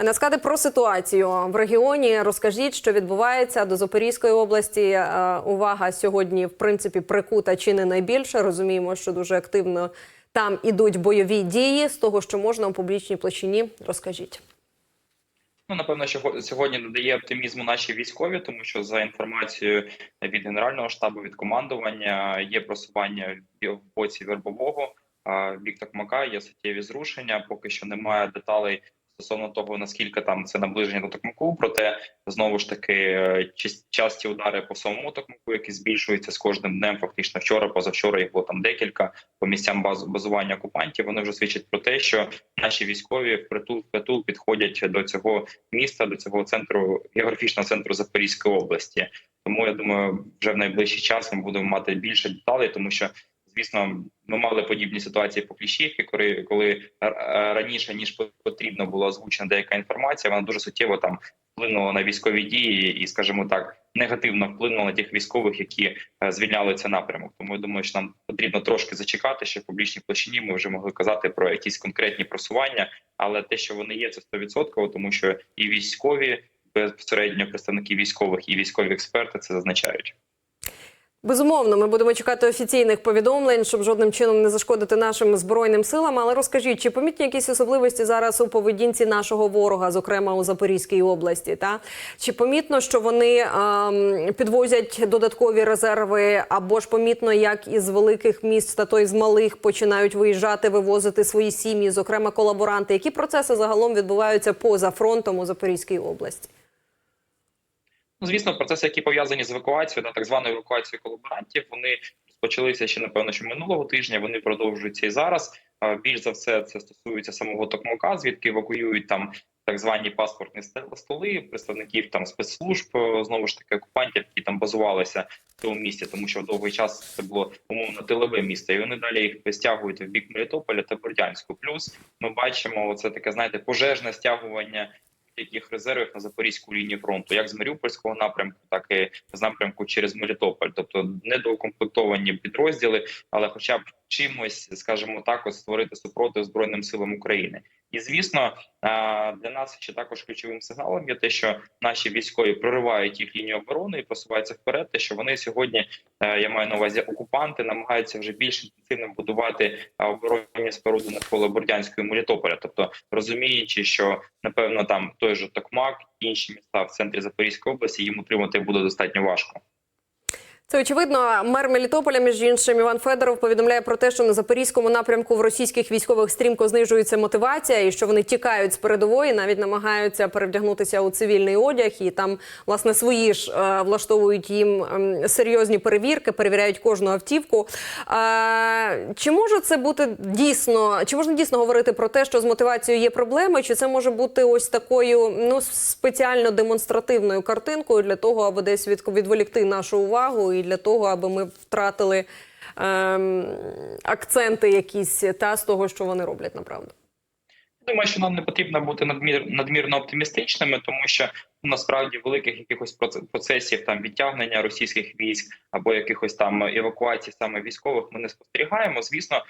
Пане про ситуацію в регіоні розкажіть, що відбувається до Запорізької області. Е, Увага сьогодні, в принципі, прикута чи не найбільше. Розуміємо, що дуже активно там ідуть бойові дії. З того, що можна у публічній площині, розкажіть. Ну, напевно, що сьогодні додає оптимізму наші військові, тому що за інформацією від генерального штабу, від командування є просування в боці вербового а, в Токмака, є суттєві зрушення. Поки що немає деталей стосовно того, наскільки там це наближення до Токмаку. Проте знову ж таки е, часті удари по самому Токмаку, які збільшуються з кожним днем. Фактично вчора, позавчора їх було там декілька по місцям баз базування окупантів. Вони вже свідчать про те, що наші військові впритул впритул підходять до цього міста, до цього центру географічного центру Запорізької області. Тому я думаю, вже в найближчий час ми будемо мати більше деталей, тому що. Звісно, ми мали подібні ситуації по Кліщівці, коли коли е, раніше ніж потрібно було озвучена деяка інформація, вона дуже суттєво там вплинула на військові дії і, скажімо так, негативно вплинула на тих військових, які е, звільняли цей напрямок. Тому я думаю, що нам потрібно трошки зачекати, щоб в публічній площині ми вже могли казати про якісь конкретні просування. Але те, що вони є, це 100%, тому що і військові безпосередньо представники військових, і військові експерти це зазначають. Безумовно, ми будемо чекати офіційних повідомлень, щоб жодним чином не зашкодити нашим збройним силам. Але розкажіть, чи помітні якісь особливості зараз у поведінці нашого ворога, зокрема у Запорізькій області? Та чи помітно, що вони ем, підвозять додаткові резерви, або ж помітно, як із великих міст та то з малих починають виїжджати, вивозити свої сім'ї, зокрема колаборанти? Які процеси загалом відбуваються поза фронтом у Запорізькій області? Ну, звісно, процеси, які пов'язані з евакуацією, да, так званою евакуацією колаборантів, вони розпочалися ще напевно, що минулого тижня. Вони продовжуються і зараз. Більш за все, це стосується самого Токмака, звідки евакуюють там так звані паспортні столи, представників там спецслужб, е, знову ж таки окупантів, які там базувалися в цьому місті, тому що в довгий час це було умовно тилове місто, і вони далі їх стягують в бік Мелітополя та Бердянську. Плюс ми бачимо це таке, знаєте, пожежне стягування яких резервів на запорізьку лінію фронту, як з Маріупольського напрямку, так і з напрямку через Мелітополь, тобто недоукомплектовані підрозділи, але хоча б чимось, скажімо так, от створити супротив збройним силам України. І звісно, для нас ще також ключовим сигналом є те, що наші військові проривають їх лінію оборони і просуваються вперед. Те, що вони сьогодні, е, я маю на увазі окупанти, намагаються вже більш інтенсивно будувати оборонні споруди навколо Бордянської Мелітополя, тобто розуміючи, що напевно там той же Токмак, інші міста в центрі Запорізької області їм утримати буде достатньо важко. Це очевидно. Мер Мелітополя, між іншим, Іван Федоров повідомляє про те, що на запорізькому напрямку в російських військових стрімко знижується мотивація, і що вони тікають з передової, навіть намагаються перевдягнутися у цивільний одяг, і там власне свої ж е, влаштовують їм ем, серйозні перевірки, перевіряють кожну автівку. Е, чи може це бути дійсно? Чи можна дійсно говорити про те, що з мотивацією є проблеми? Чи це може бути ось такою ну спеціально демонстративною картинкою для того, аби десь від, відволікти нашу увагу, і для того, аби ми втратили ем, акценти якісь та з того, що вони роблять направду? Думаю, що нам не потрібно бути надмір надмірно оптимістичними, тому що ну, насправді великих якихось проце- процесів там відтягнення російських військ або якихось там евакуацій саме військових ми не спостерігаємо. Звісно,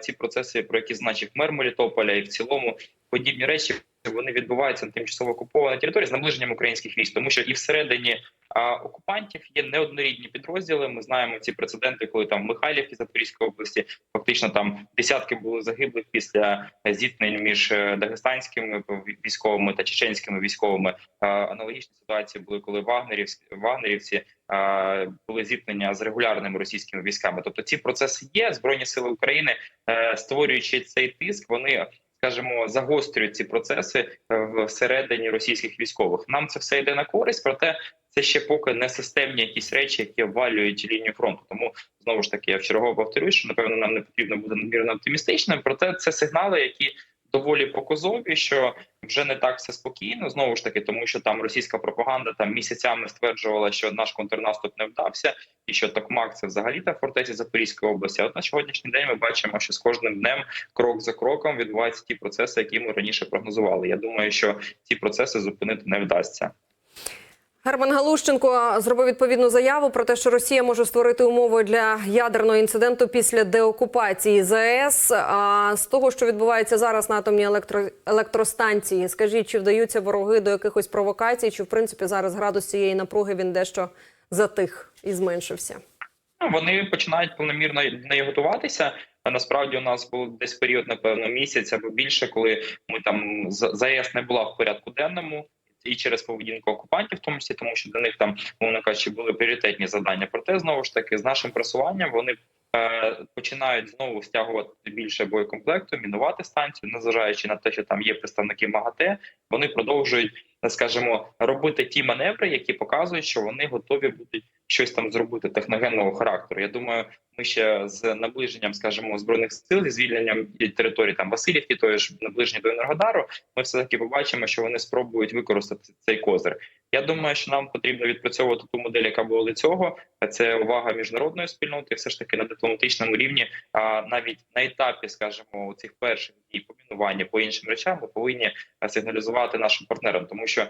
ці процеси, про які значив мер Мелітополя, і в цілому подібні речі вони відбуваються на тимчасово окупованій території з наближенням українських військ, тому що і всередині а, окупантів є неоднорідні підрозділи. Ми знаємо ці прецеденти, коли там в Михайлівці Запорізької області фактично там десятки були загиблих після зіткнень між е, дагестанськими військовими та чеченськими військовими. А, Аналогічні ситуації були, коли вагнерівські вагнерівці а, були зіткнення з регулярними російськими військами. Тобто ці процеси є. Збройні сили України, е, створюючи цей тиск, вони скажімо, загострюють ці процеси е, всередині російських військових. Нам це все йде на користь, проте це ще поки не системні якісь речі, які обвалюють лінію фронту. Тому знову ж таки я вчергово повторюю, що напевно нам не потрібно бути надмірно оптимістичним. Проте це сигнали, які доволі показові, що вже не так все спокійно. Знову ж таки, тому що там російська пропаганда там місяцями стверджувала, що наш контрнаступ не вдався, і що Токмак це взагалі та фортеця Запорізької області. От на сьогоднішній день ми бачимо, що з кожним днем крок за кроком відбуваються ті процеси, які ми раніше прогнозували. Я думаю, що ці процеси зупинити не вдасться. Герман Галущенко зробив відповідну заяву про те, що Росія може створити умови для ядерного інциденту після деокупації ЗАЕС. А з того, що відбувається зараз на атомній електро... електростанції, скажіть, чи вдаються вороги до якихось провокацій, чи в принципі зараз градус цієї напруги він дещо затих і зменшився? Ну, Вони починають повномірно неї готуватися. А насправді у нас був десь період, напевно, місяць або більше, коли ми там ЗАЕС не була в порядку денному. І через поведінку окупантів, в тому числі, тому що для них там, мовно кажучи, були пріоритетні завдання. Проте знову ж таки, з нашим просуванням вони починають знову стягувати більше боєкомплекту, мінувати станцію, незважаючи на те, що там є представники МАГАТЕ, вони продовжують, скажімо, робити ті маневри, які показують, що вони готові будуть щось там зробити техногенного характеру. Я думаю, ми ще з наближенням, скажімо, збройних сил, зі звільненням території там Васильівки, тої ж наближення до Енергодару, ми все таки побачимо, що вони спробують використати цей козир. Я думаю, що нам потрібно відпрацьовувати ту модель, яка була до цього. Це увага міжнародної спільноти, все ж таки на дипломатичному рівні. А навіть на етапі, скажімо, цих перших дій по мінуванню, по іншим речам, ми повинні сигналізувати нашим партнерам, тому що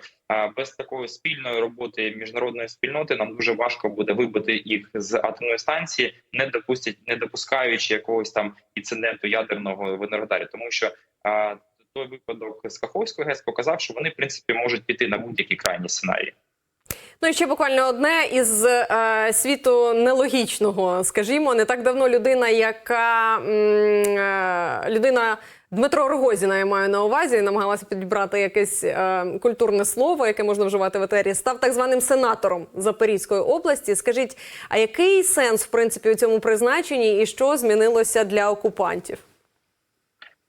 без такої спільної роботи міжнародної спільноти нам дуже важко буде вибити їх з атомної станції, не допустять, не допускаючи якогось там інциденту ядерного в енергодарі, тому що випадок з Каховської ГЕС показав, що вони в принципі можуть піти на будь-які крайні сценарії. Ну і ще буквально одне із е, світу нелогічного. Скажімо, не так давно людина, яка е, людина Дмитро Рогозіна, я маю на увазі, намагалася підібрати якесь е, культурне слово, яке можна вживати в етері, став так званим сенатором Запорізької області. Скажіть, а який сенс в принципі у цьому призначенні і що змінилося для окупантів?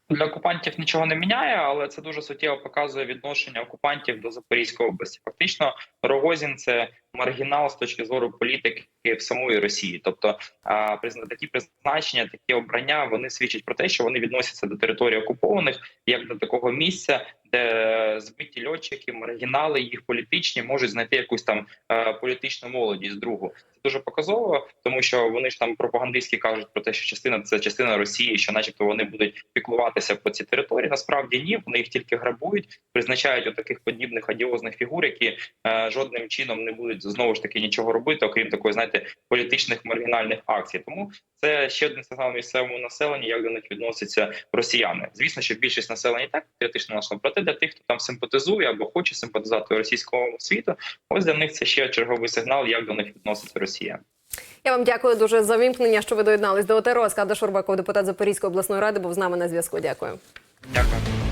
Для окупантів нічого не міняє, але це дуже суттєво показує відношення окупантів до Запорізької області. Фактично, Рогозін це маргінал з точки зору політики в самої Росії. Тобто а, такі призначення, такі обрання вони свідчать про те, що вони відносяться до території окупованих як до такого місця, де збиті льотчики, маргінали, їх політичні можуть знайти якусь там е, політичну молодість другу. Це дуже показово, тому що вони ж там пропагандистськи кажуть про те, що частина це частина Росії, що, начебто, вони будуть піклуватися по цій території. Насправді ні, вони їх тільки грабують, призначають отаких подібних адіозних фігур, які е, жодним чином не будуть знову ж таки нічого робити, окрім такої, знаєте, політичних маргінальних акцій. Тому це ще один сигнал місцевому населенню, як до них відносяться росіяни. Звісно, що більшість населення і так патріотично налаштована. проте для тих, хто там симпатизує або хоче симпатизувати російському світу, ось для них це ще черговий сигнал, як до них відноситься Росія. Я вам дякую дуже за вімкнення, що ви доєднались до ОТРО. Скада Шурбаков, депутат Запорізької обласної ради, був з нами на зв'язку. Дякую. Дякую.